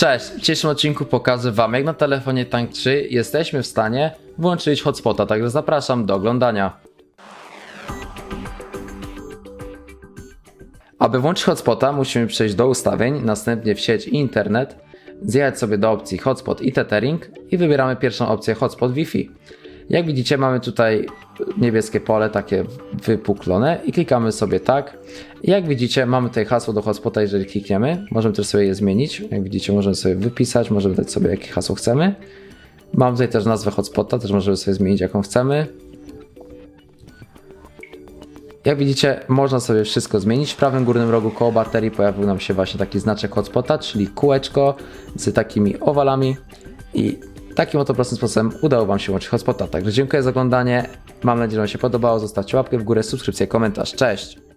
Cześć, w dzisiejszym odcinku pokażę Wam, jak na telefonie Tank 3 jesteśmy w stanie włączyć hotspota, także zapraszam do oglądania. Aby włączyć hotspota, musimy przejść do ustawień, następnie w sieć i internet, zjechać sobie do opcji hotspot i tethering i wybieramy pierwszą opcję hotspot Wi-Fi. Jak widzicie, mamy tutaj niebieskie pole, takie wypuklone i klikamy sobie tak. Jak widzicie, mamy tutaj hasło do hotspota, jeżeli klikniemy. Możemy też sobie je zmienić. Jak widzicie, możemy sobie wypisać, możemy dać sobie jakie hasło chcemy. Mam tutaj też nazwę hotspota, też możemy sobie zmienić jaką chcemy. Jak widzicie, można sobie wszystko zmienić. W prawym górnym rogu koło baterii pojawił nam się właśnie taki znaczek hotspota, czyli kółeczko z takimi owalami i takim oto prostym sposobem udało Wam się łączyć hotspota. Także dziękuję za oglądanie. Mam nadzieję, że Wam się podobało. Zostawcie łapkę w górę, subskrypcję, komentarz. Cześć!